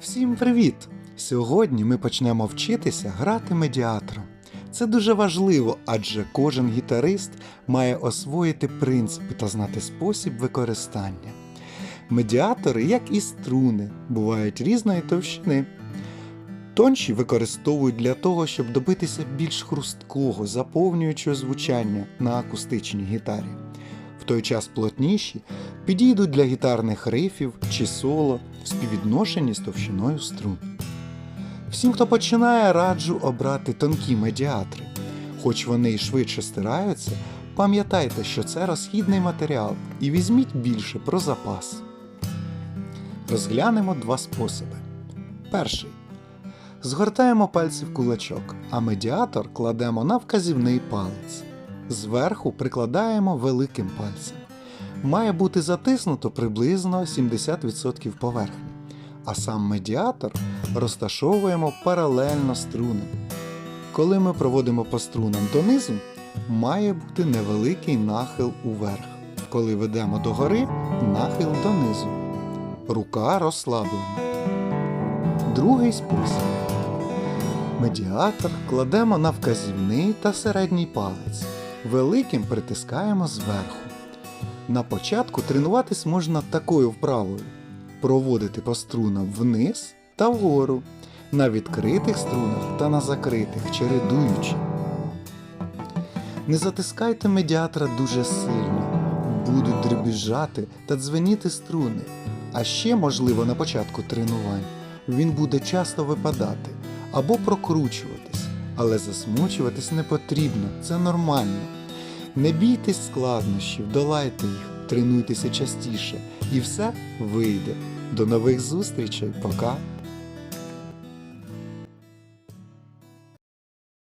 Всім привіт! Сьогодні ми почнемо вчитися грати медіатором. Це дуже важливо, адже кожен гітарист має освоїти принципи та знати спосіб використання. Медіатори, як і струни, бувають різної товщини. Тонші використовують для того, щоб добитися більш хрусткого, заповнюючого звучання на акустичній гітарі. Той час плотніші підійдуть для гітарних рифів чи соло в співвідношенні з товщиною струн. Всім, хто починає, раджу обрати тонкі медіатри. Хоч вони й швидше стираються, пам'ятайте, що це розхідний матеріал і візьміть більше про запас. Розглянемо два способи. Перший. Згортаємо пальці в кулачок, а медіатор кладемо на вказівний палець. Зверху прикладаємо великим пальцем. Має бути затиснуто приблизно 70% поверхні, а сам медіатор розташовуємо паралельно струнам. Коли ми проводимо по струнам донизу, має бути невеликий нахил уверх. Коли ведемо догори, нахил донизу. Рука розслаблена. Другий спосіб. Медіатор кладемо на вказівний та середній палець. Великим притискаємо зверху. На початку тренуватись можна такою вправою: проводити по струнам вниз та вгору, на відкритих струнах та на закритих, чередуючи. Не затискайте медіатора дуже сильно, будуть дребіжати та дзвеніти струни. А ще, можливо, на початку тренувань він буде часто випадати або прокручуватись, але засмучуватись не потрібно, це нормально. Не бійтесь складнощів, долайте їх, тренуйтеся частіше, і все вийде. До нових зустрічей, пока!